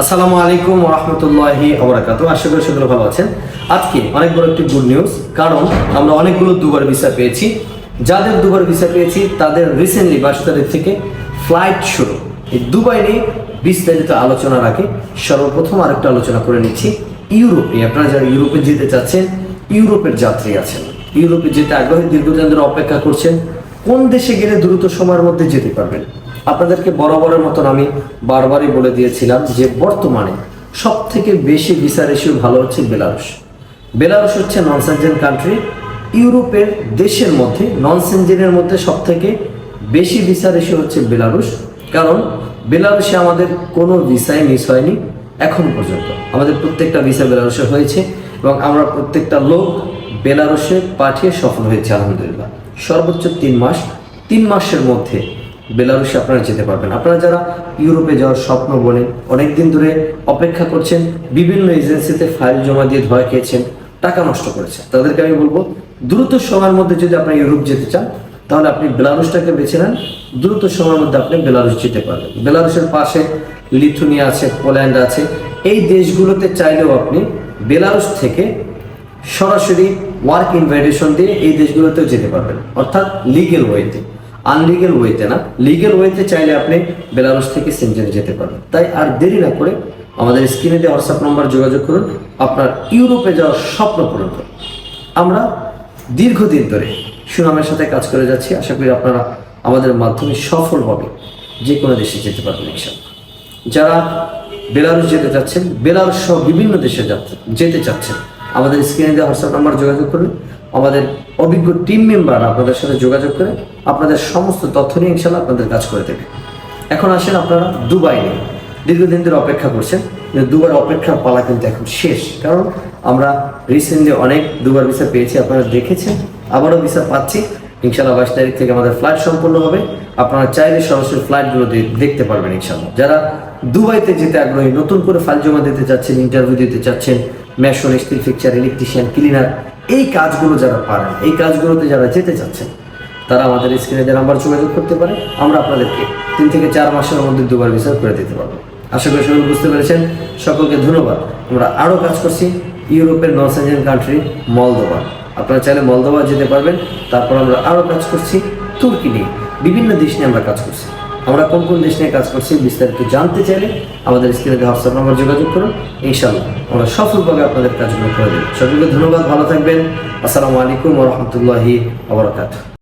আসসালামু আলাইকুম রহমতুল্লাহি ওবরাকাতু আশা করি সকলে ভালো আছেন। আজকে অনেক বড় একটি গুড নিউজ কারণ আমরা অনেকগুলো দুবার ভিসা পেয়েছি। যাদের দুবার ভিসা পেয়েছি, তাদের রিসেন্টলি বাইশ তারিখ থেকে ফ্লাইট শুরু। এই দুবাই নিয়ে বিস্তারিত আলোচনা রাখে সর্বপ্রথম আরেকটা আলোচনা করে নিচ্ছি। ইউরোপে, আপনারা যারা ইউরোপে যেতে চাচ্ছেন, ইউরোপের যাত্রী আছেন। ইউরোপে যেতে আগ্রহী দীর্ঘদিন ধরে অপেক্ষা করছেন, কোন দেশে গেলে দ্রুত সময়ের মধ্যে যেতে পারবেন? আপনাদেরকে বরাবরের মতন আমি বারবারই বলে দিয়েছিলাম যে বর্তমানে সব থেকে বেশি ভিসা রেশিও ভালো হচ্ছে বেলারুশ। বেলারুশ হচ্ছে নন সেনজেন কান্ট্রি ইউরোপের দেশের মধ্যে নন সেনজেনের মধ্যে সব থেকে বেশি ভিসা রেশিও হচ্ছে বেলারুশ। কারণ বেলারুশে আমাদের কোনো ভিসাই মিস হয়নি এখন পর্যন্ত। আমাদের প্রত্যেকটা ভিসা বেলারুশে হয়েছে এবং আমরা প্রত্যেকটা লোক বেলারুশে পাঠিয়ে সফল হয়েছে, আলহামদুলিল্লাহ। সর্বোচ্চ তিন মাস। তিন মাসের মধ্যে বেলারুশে আপনারা যেতে পারবেন। আপনারা যারা ইউরোপে যাওয়ার স্বপ্ন বলেন অনেকদিন ধরে অপেক্ষা করছেন, বিভিন্ন এজেন্সিতে ফাইল জমা দিয়ে ধোয়া খেয়েছেন, টাকা নষ্ট করেছেন, তাদেরকে আমি বলব, দ্রুত সময়ের মধ্যে যদি আপনি ইউরোপ যেতে চান, তাহলে আপনি বেলারুশটাকে বেছে নেন। দ্রুত সময়ের মধ্যে আপনি বেলারুশ যেতে পারবেন। বেলারুশের পাশে লিথুনিয়া আছে, পোল্যান্ড আছে। এই দেশগুলোতে চাইলেও আপনি বেলারুশ থেকে সরাসরি ওয়ার্ক ইনভাইটেশন দিয়ে এই দেশগুলোতেও যেতে পারবেন, অর্থাৎ লিগেল ওয়েতে আনলিগেল ওয়েতে না লিগেল ওয়েতে চাইলে আপনি বেলারুস থেকে সেন্টারে যেতে পারেন। তাই আর দেরি না করে আমাদের স্ক্রিনে দিয়ে হোয়াটসঅ্যাপ নম্বর যোগাযোগ করুন, আপনার ইউরোপে যাওয়ার স্বপ্ন পূরণ করুন। আমরা দীর্ঘদিন ধরে সুনামের সাথে কাজ করে যাচ্ছি, আশা করি আপনারা আমাদের মাধ্যমে সফলভাবে যে কোনো দেশে যেতে পারবেন ইনশাল্লাহ যারা বেলারুস যেতে চাচ্ছেন বেলারুস সহ বিভিন্ন দেশে যেতে চাচ্ছেন। আমাদের স্ক্রিনে দেওয়া হোয়াটসঅ্যাপ নাম্বার যোগাযোগ করুন। আমাদের অভিজ্ঞ টিম মেম্বার আপনাদের সাথে যোগাযোগ করে আপনাদের সমস্ত তথ্য নিয়ে ইনশাল্লাহ আপনাদের কাজ করে দেবে। এখন আসেন আপনারা দুবাই নিয়ে। দীর্ঘদিন ধরে অপেক্ষা করছেন দুবার অপেক্ষার পালা কিন্তু এখন শেষ। কারণ আমরা রিসেন্টলি অনেক দুবার ভিসা পেয়েছি, আপনারা দেখেছেন। আবারও ভিসা পাচ্ছি। ইনশাল্লাহ বাইশ তারিখ থেকে আমাদের ফ্লাইট সম্পূর্ণ হবে। আপনারা চাইলে সরাসরি ফ্লাইটগুলো দেখতে পারবেন ইনশাল্লাহ যারা দুবাইতে যেতে আগ্রহী, নতুন করে ফাইল জমা দিতে চাচ্ছেন ইন্টারভিউ দিতে চাচ্ছেন mason steel fixture electrician cleaner এই কাজগুলো যারা পারেন, এই কাজগুলোতে যারা যেতে চাচ্ছেন, তারা আমাদের স্ক্রিনে যে নাম্বার যোগাযোগ করতে পারে। আমরা আপনাদেরকে তিন থেকে চার মাসের মধ্যে দুবার বিচার করে দিতে পারব। আশা করি সকল বুঝতে পেরেছেন। সকলকে ধন্যবাদ। আমরা আরও কাজ করছি ইউরোপের নর্থ ইন্ডিয়ান কান্ট্রি মলদোবা আপনারা চাইলে মলদোবা যেতে পারবেন। তারপর আমরা আরও কাজ করছি তুর্কি নিয়ে। বিভিন্ন দেশ নিয়ে আমরা কাজ করছি। আমরা কোন কোন দেশ নিয়ে কাজ করছি বিস্তারিত জানতে চাইলে আমাদের স্ক্রিনে হোয়াটসঅ্যাপ নাম্বার যোগাযোগ করুন। ইনশাল্লাহ আমরা সফলভাবে আপনাদের কাজগুলো করে দেব। সকলকে ধন্যবাদ, ভালো থাকবেন। আসসালামু আলাইকুম রহমতুল্লাহি আবরাকাত